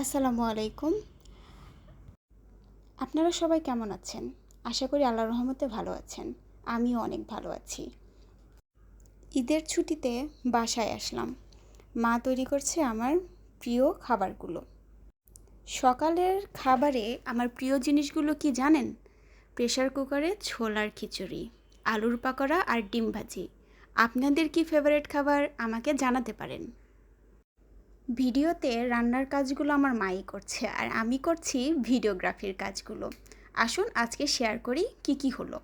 আসসালামু আলাইকুম। আপনারা সবাই কেমন আছেন? আশা করি আল্লাহ রহমতে ভালো আছেন। আমিও অনেক ভালো আছি। ঈদের ছুটিতে বাসায় আসলাম। মা তৈরি করছে আমার প্রিয় খাবারগুলো। সকালের খাবারে আমার প্রিয় জিনিসগুলো কি জানেন? প্রেশার কুকারে ছোলার খিচুড়ি, আলুর পাকোড়া আর ডিম ভাজি। আপনাদের কি ফেভারিট খাবার? আমাকে জানাতে পারেন। ভিডিওতে রান্নার কাজগুলো আমার মাই করছে আর আমি করছি ভিডিওগ্রাফির কাজগুলো। আসুন আজকে শেয়ার করি কি কি হলো।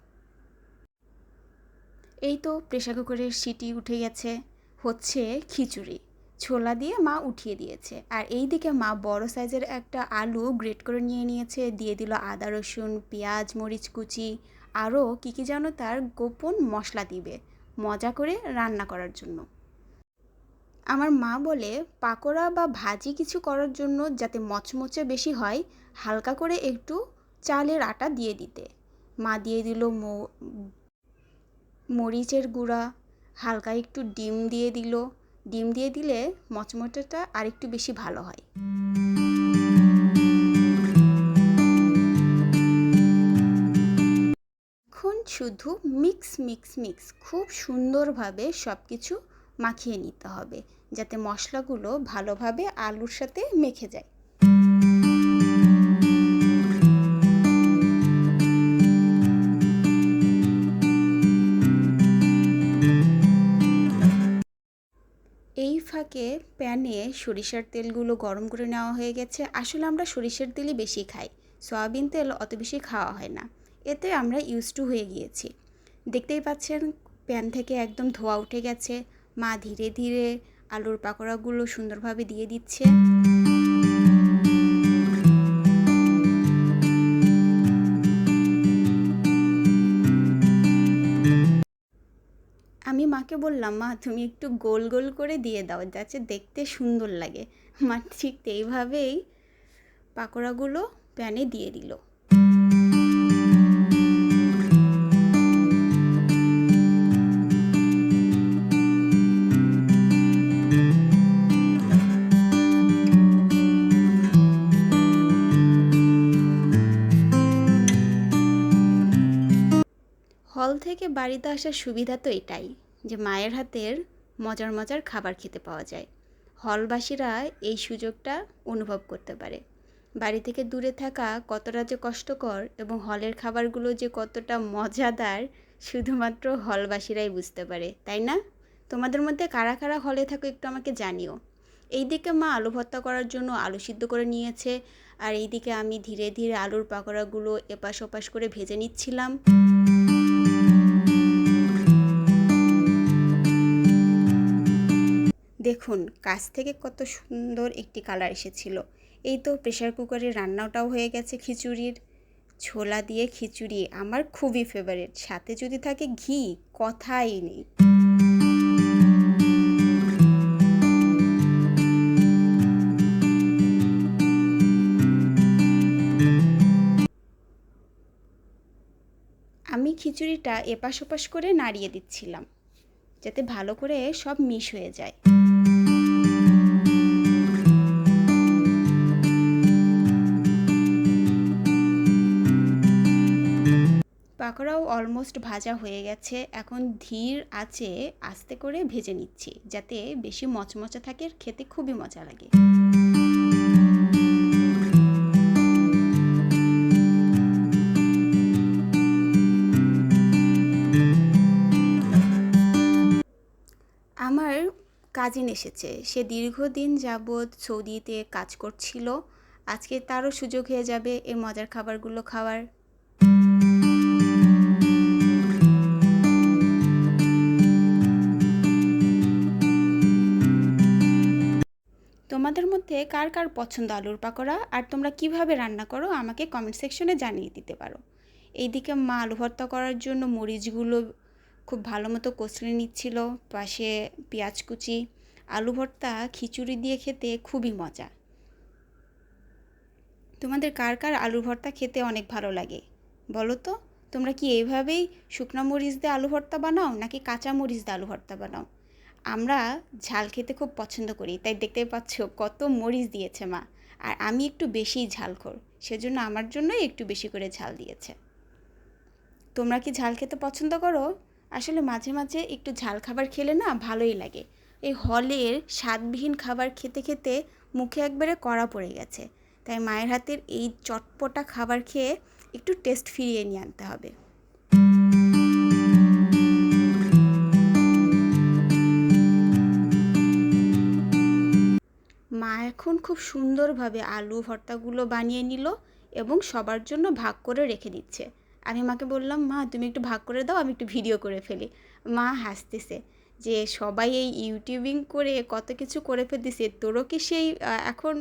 এই তো প্রেশার কুকারের সিটি উঠে গেছে। হচ্ছে খিচুড়ি। ছোলা দিয়ে মা উঠিয়ে দিয়েছে। আর এই দিকে মা বড় সাইজের একটা আলু গ্রেট করে নিয়ে নিয়েছে। দিয়ে দিল আদা, রসুন, পেঁয়াজ, মরিচ কুচি। আরও কী কী যেন তার গোপন মশলা দিবে। মজা করে রান্না করার জন্য। আমার মা বলে, পাকোড়া বা ভাজি কিছু করার জন্য যাতে মচমচে বেশি হয়, হালকা করে একটু চালের আটা দিয়ে দিতে। মা দিয়ে দিল মরিচের গুঁড়া, হালকা একটু ডিম দিয়ে দিল। ডিম দিয়ে দিলে মচমচেটা আরেকটু বেশি ভালো হয়। এখন শুধু মিক্স মিক্স মিক্স, খুব সুন্দরভাবে সব কিছু মাখিয়ে নিতে হবে, যাতে মশলাগুলো ভালোভাবে আলুর সাথে মেখে যায়। এই ফাঁকে প্যানে সরিষার তেলগুলো গরম করে নেওয়া হয়ে গেছে। আসলে আমরা সরিষার তেলই বেশি খাই, সয়াবিন তেল অত বেশি খাওয়া হয় না। এতে আমরা ইউজ টু হয়ে গিয়েছি। দেখতেই পাচ্ছেন, প্যান থেকে একদম ধোয়া উঠে গেছে। মা ধীরে ধীরে আলুর পাকোড়াগুলো সুন্দরভাবে দিয়ে দিচ্ছে। আমি মাকে বললাম, মা, তুমি একটু গোল গোল করে দিয়ে দাও, যাতে দেখতে সুন্দর লাগে। মা ঠিক এইভাবেই পাকোড়াগুলো প্যানে দিয়ে দিল। থেকে বাড়িতে আসার সুবিধা তো এটাই যে মায়ের হাতের মজার মজার খাবার খেতে পাওয়া যায়। হলবাসীরা এই সুযোগটা অনুভব করতে পারে। বাড়ি থেকে দূরে থাকা কতটা যে কষ্টকর এবং হলের খাবারগুলো যে কতটা মজাদার শুধুমাত্র হলবাসীরাই বুঝতে পারে, তাই না? তোমাদের মধ্যে কারা কারা হলে থাকো একটু আমাকে জানিও। এইদিকে মা আলু ভর্তা করার জন্য আলু সিদ্ধ করে নিয়েছে, আর এইদিকে আমি ধীরে ধীরে আলুর পাকোড়াগুলো এপাশ ওপাশ করে ভেজে নিচ্ছিলাম। দেখুন, কাছ থেকে কত সুন্দর একটি কালার এসেছিল। এই তো প্রেশার কুকারে রান্নাটাও হয়ে গেছে খিচুড়ির। ছোলা দিয়ে খিচুড়ি আমার খুবই ফেভারিট সাথে যদি থাকে ঘি, কথাই নেই। আমি খিচুড়িটা এপাশ ওপাশ করে নাড়িয়ে দিচ্ছিলাম, যাতে ভালো করে সব মিশ হয়ে যায়। পাকোড়াও অলমোস্ট ভাজা হয়ে গেছে। এখন ধীর আছে আস্তে করে ভেজে নিচ্ছি, যাতে বেশি মচমচা থাকে খেতে খুবই মজা লাগে। আমার কাজিন এসেছে। সে দীর্ঘদিন যাবৎ সৌদিতে কাজ করছিল। আজকে তারও সুযোগ হয়ে যাবে এই মজার খাবারগুলো খাওয়ার। তোমাদের মধ্যে কার কার পছন্দ আলুর পাকোড়া? আর তোমরা কীভাবে রান্না করো? আমাকে কমেন্ট সেকশনে জানিয়ে দিতে পারো। এইদিকে মা আলু ভর্তা করার জন্য মরিচগুলো খুব ভালো মতো কষলে নিচ্ছিল। পাশে পেঁয়াজ কুচি। আলু ভর্তা খিচুড়ি দিয়ে খেতে খুবই মজা। তোমাদের কার কার আলু ভর্তা খেতে অনেক ভালো লাগে? বলো তো, তোমরা কি এইভাবেই শুকনো মরিচ দিয়ে আলু ভর্তা বানাও নাকি কাঁচা মরিচ দিয়ে আলু ভর্তা বানাও? আমরা ঝাল খেতে খুব পছন্দ করি, তাই দেখতে পাচ্ছ কত মরিচ দিয়েছে মা। আর আমি একটু বেশিই ঝালখোর, সেজন্য আমার জন্যই একটু বেশি করে ঝাল দিয়েছে। তোমরা কি ঝাল খেতে পছন্দ করো? আসলে মাঝে মাঝে একটু ঝাল খাবার খেলে না ভালোই লাগে। এই হলের স্বাদবিহীন খাবার খেতে খেতে মুখে একবারে কড়া পড়ে গেছে। তাই মায়ের হাতের এই চটপটা খাবার খেয়ে একটু টেস্ট ফিরিয়ে নিয়ে আনতে হবে। এখন খুব সুন্দরভাবে আলু ভর্তাগুলো বানিয়ে নিল এবং সবার জন্য ভাগ করে রেখে দিচ্ছে। আমি মাকে বললাম, মা, তুমি একটু ভাগ করে দাও, আমি একটু ভিডিও করে ফেলি। মা হাসতেছে যে, সবাই এই ইউটিউবিং করে কত কিছু করে ফেলতেছে, তোরও কি সেই এখন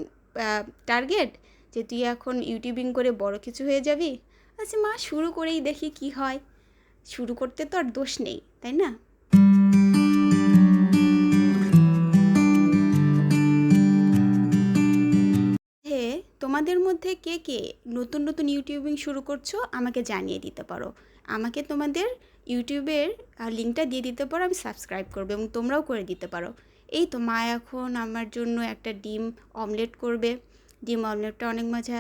টার্গেট যে তুই এখন ইউটিউবিং করে বড় কিছু হয়ে যাবি? আচ্ছা মা, শুরু করেই দেখি কি হয়। শুরু করতে তো আর দোষ নেই, তাই না? তোমাদের মধ্যে কে কে নতুন নতুন ইউটিউবিং শুরু করছ আমাকে জানিয়ে দিতে পারো। আমাকে তোমাদের ইউটিউবের লিঙ্কটা দিয়ে দিতে পারো, আমি সাবস্ক্রাইব করব এবং তোমরাও করে দিতে পারো। এই তো মা এখন আমার জন্য একটা ডিম অমলেট করবে। ডিম অমলেটটা অনেক মজা।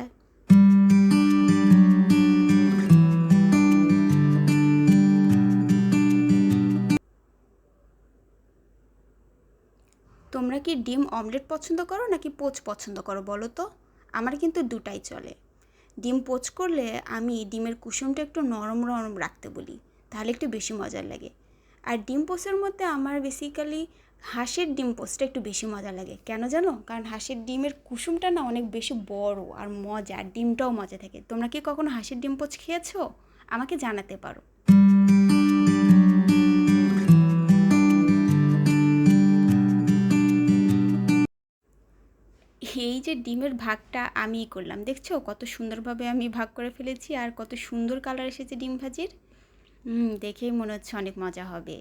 তোমরা কি ডিম অমলেট পছন্দ করো নাকি পোচ পছন্দ করো বলো তো? আমার কিন্তু দুটাই চলে। ডিম পোচ করলে আমি ডিমের কুসুমটা একটু নরম নরম রাখতে বলি, তাহলে একটু বেশি মজার লাগে। আর ডিম পোচের মধ্যে আমার বেসিক্যালি হাঁসের ডিম পোচটা একটু বেশি মজা লাগে। কেন জানো? কারণ হাঁসের ডিমের কুসুমটা না অনেক বেশি বড় আর মজা ডিমটাও মজা থাকে। তোমরা কি কখনো হাঁসের ডিম পোচ খেয়েছো? আমাকে জানাতে পারো। এই যে ডিমের ভাগটা আমিই করলাম। দেখছ? কত সুন্দরভাবে আমি ভাগ করে ফেলেছি আর কত সুন্দর কালার এসেছে ডিম ভাজির। দেখেই মনে হচ্ছে অনেক মজা হবে।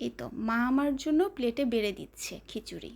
এই তো, মা আমার জন্য প্লেটে বেড়ে দিচ্ছে খিচুড়ি।